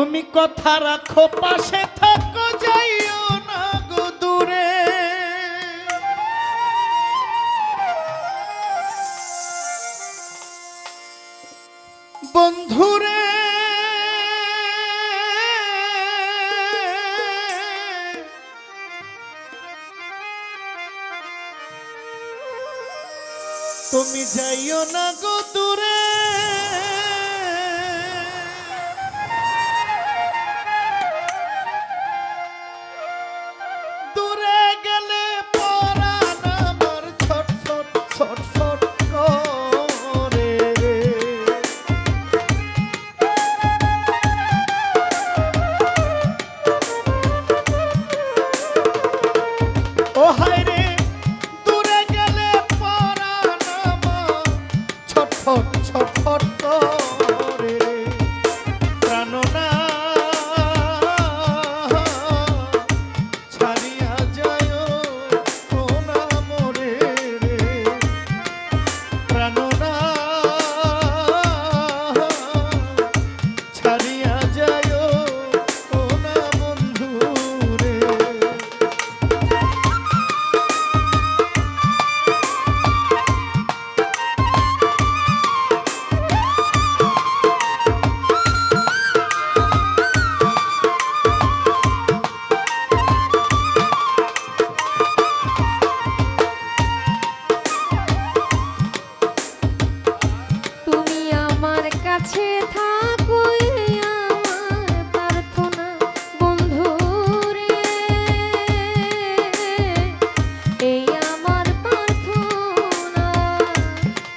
তুমি কথা রাখো, পাশে থাকো, যাইও না গো দূরে। বন্ধুরে, তুমি যাইও না গো দূরে। 어, 하-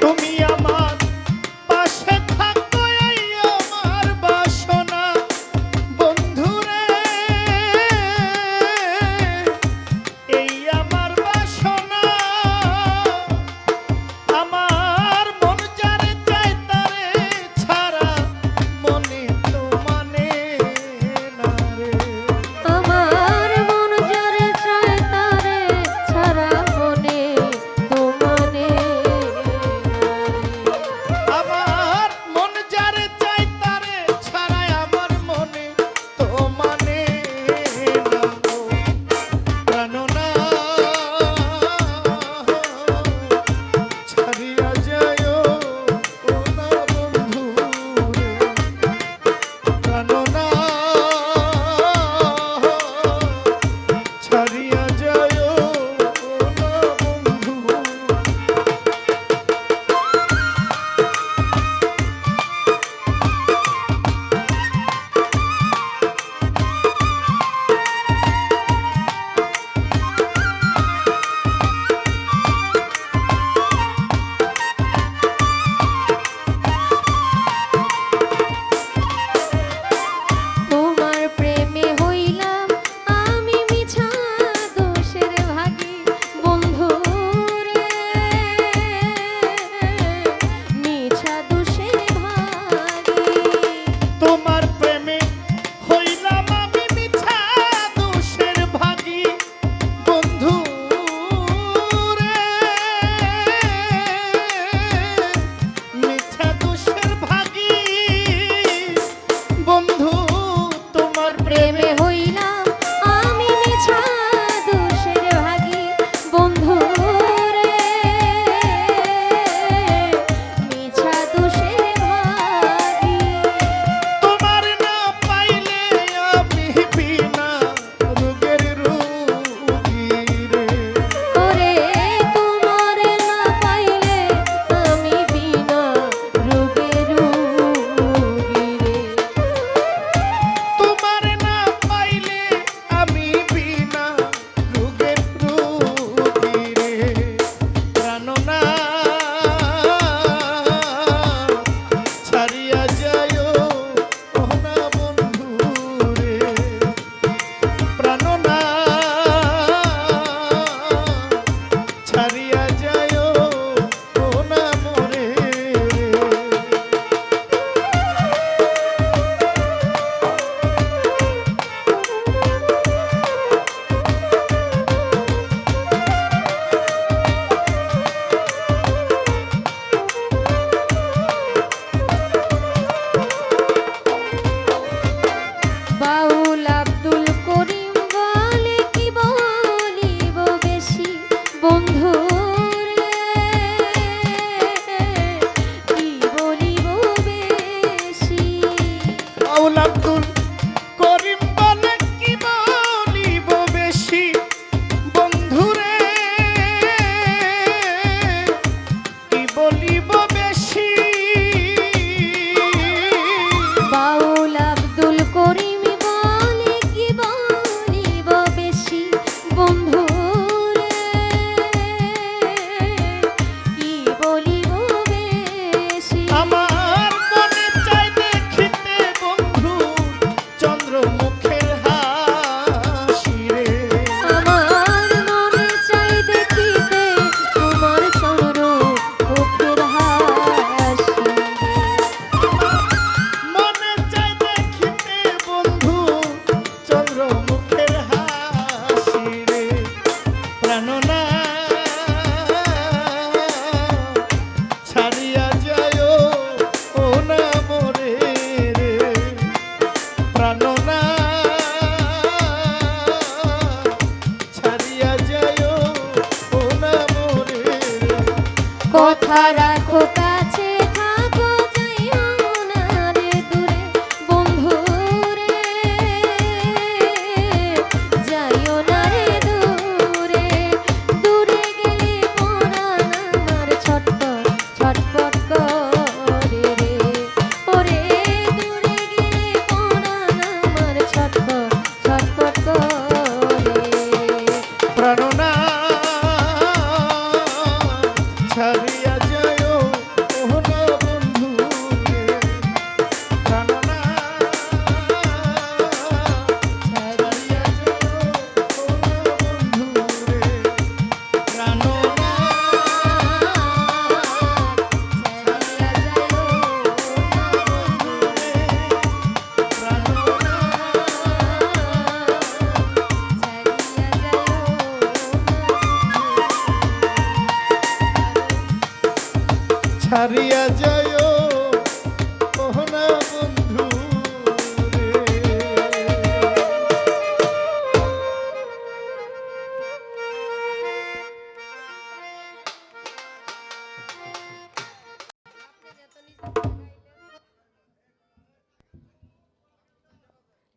তুমি রাখো কাছে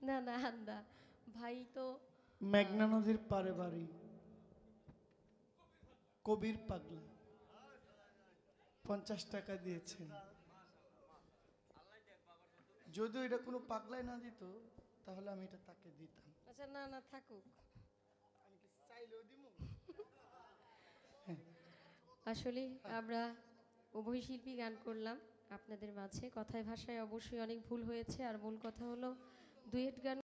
না না না। ভাই তো মেঘনা নদীর পারে বাড়ি। কবির পাগলা। পঞ্চাশ টাকা দিয়েছেন। যদিও এটা কোনো পাগলাই না দিত তাহলে আমি এটা তাকে দিতাম। আচ্ছা না না থাকুক। আসলে আমরা উভয় শিল্পী গান করলাম। আপনাদের মাঝে কথায় ভাষায় অবশ্যই অনেক ভুল হয়েছে। আর মূল কথা হলো ডুয়েট গান